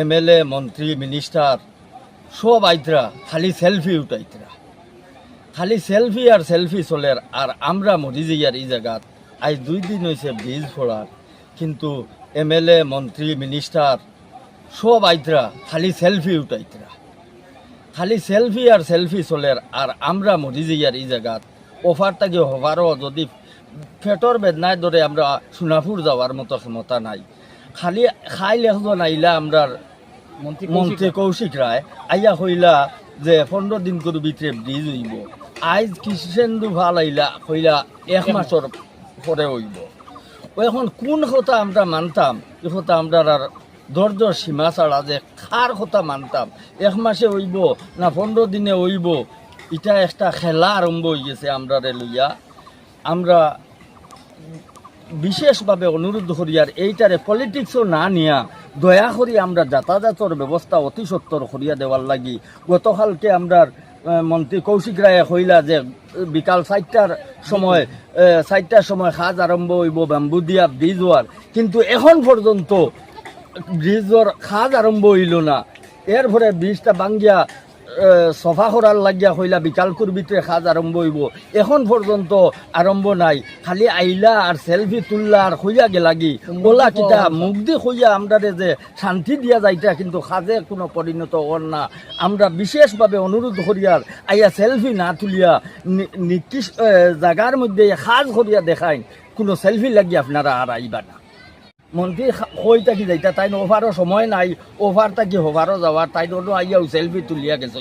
MLA মন্ত্রী minister সব আইতরা, খালি সেলফি উঠাইতরা। খালি সেলফি আর সেলফি চলের আর আমরা মরি যাইয়ার এই জায়গাত, আজ দুই দিন হয়েছে ব্রিজ ফোড়ার। কিন্তু এমএলএ মন্ত্রী মিনিস্টার সব আইতরা, খালি সেলফি উঠাইতরা। খালি সেলফি আর সেলফি চলের আর আমরা মরি যাইয়ার এই জায়গাত অফারটাকে হবারও যদি পেটর বেদনায় ধরে আমরা সোনাপুর যাওয়ার মতো ক্ষমতা নাই। খালি খাই লেখন আইলা আমরার মন্ত্রী কৌশিক রায়। আইয়া হইলা যে পনেরো দিন করে ভিতরে ব্রিজ হইব। আইজ কৃষ্ণেন্দু ভালো আইলা হইলা এক মাসের পরে হইব। ও এখন কোন কথা আমরা মানতাম? এ কথা আমরা আর ধৈর্য সীমা ছাড়া যে খার কথা মানতাম। এক মাসে হইব না পনেরো দিনে হইব এটা একটা খেলা আরম্ভ হয়ে গেছে আমরা লইয়া। আমরা বিশেষভাবে অনুরোধ করি আর এইটারে পলিটিক্সও না নিয়া দয়া করি আমরা যাতায়াতের ব্যবস্থা অতি সত্তর করিয়া দেওয়ার লাগি। গতকালকে আমরা মন্ত্রী কৌশিক রায়ে কইলা যে বিকাল চারটার সময় চারটার সময় সাজ আরম্ভ হইব ব্যাম্বু দিয়া ব্রিজ হওয়ার। কিন্তু এখন পর্যন্ত ব্রিজর কাজ আরম্ভ হইল না। এর পরে ব্রিজটা ভাঙ্গিয়া আহ, সফা করার লাগিয়া হইলা বিকাল ভিতরে কাজ আরম্ভ হইব। এখন পর্যন্ত আরম্ভ নাই। খালি আইলা আর সেলফি তুললা আর হইয়া গেলাগি। ওলা কিটা মুখ দি হইয়া আমরা যে শান্তি দিয়া যাইতা, কিন্তু কাজে কোনো পরিণত হন না। আমরা বিশেষভাবে অনুরোধ করিয়ার আইয়া সেলফি না তুলিয়া, নি- নিকৃষ্ট জায়গার মধ্যে সাজ করিয়া দেখাই কোনো সেলফি লাগি আপনারা আর আইবা না। মন্ত্রী কই থাকি যাইতা তাই ওভারও সময় নাই। ওভার থাকি হোভারও যাওয়ার তাই আইয়াও সেলফি তুলিয়া গেছে